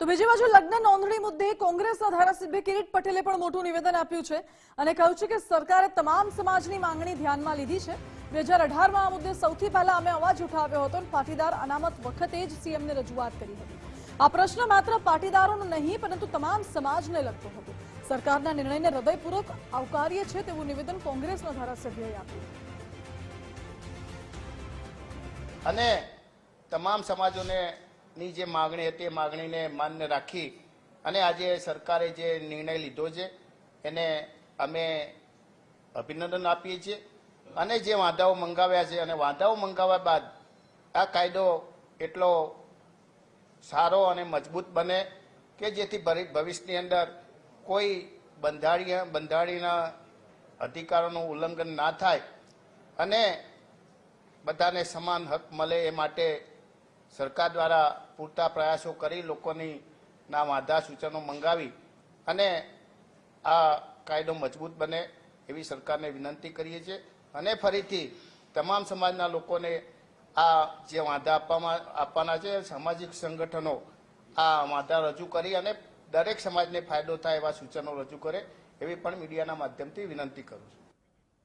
તો બીજી બાજુ લગ્ન નોંધણી મુદ્દે કોંગ્રેસના ધારાસભ્ય કિરીટ પટેલે પણ મોટું નિવેદન આપ્યું છે અને કહ્યું છે કે સરકારે તમામ સમાજની માંગણી ધ્યાનમાં લીધી છે. બે હજાર અઢારમાં આ મુદ્દે સૌથી પહેલા અમે અવાજ ઉઠાવ્યો હતો અને પાટીદાર અનામત વખતે જ સીએમને રજૂઆત કરી હતી. આ પ્રશ્ન માત્ર પાટીદારોનો નહીં, પરંતુ તમામ સમાજને લગતો હતો. સરકારના નિર્ણયને હૃદયપૂર્વક આવકારીએ છે તેવું નિવેદન કોંગ્રેસના ધારાસભ્યએ આપ્યું. અને તમામ સમાજોને ની જે માગણી હતી એ માગણીને માન્ય રાખી અને આજે સરકારે જે નિર્ણય લીધો છે, એને અમે અભિનંદન આપીએ છીએ. અને જે વાંધાઓ મંગાવ્યા છે અને વાંધાઓ મંગાવ્યા બાદ આ કાયદો એટલો સારો અને મજબૂત બને કે જેથી ભવિ- ભવિષ્યની અંદર કોઈ બંધારણીય બંધારણીના અધિકારોનું ઉલ્લંઘન ના થાય અને બધાને સમાન હક મળે એ માટે સરકાર દ્વારા પૂરતા પ્રયાસો કરી લોકોની ના વાંધા સૂચનો મંગાવી અને આ કાયદો મજબૂત બને એવી સરકારને વિનંતી કરીએ છીએ. અને ફરીથી તમામ સમાજના લોકોને આ જે વાંધા આપવામાં, આપવાના છે, સામાજિક સંગઠનો આ વાંધા રજૂ કરી અને દરેક સમાજને ફાયદો થાય એવા સૂચનો રજૂ કરે એવી પણ મીડિયાના માધ્યમથી વિનંતી કરું છું.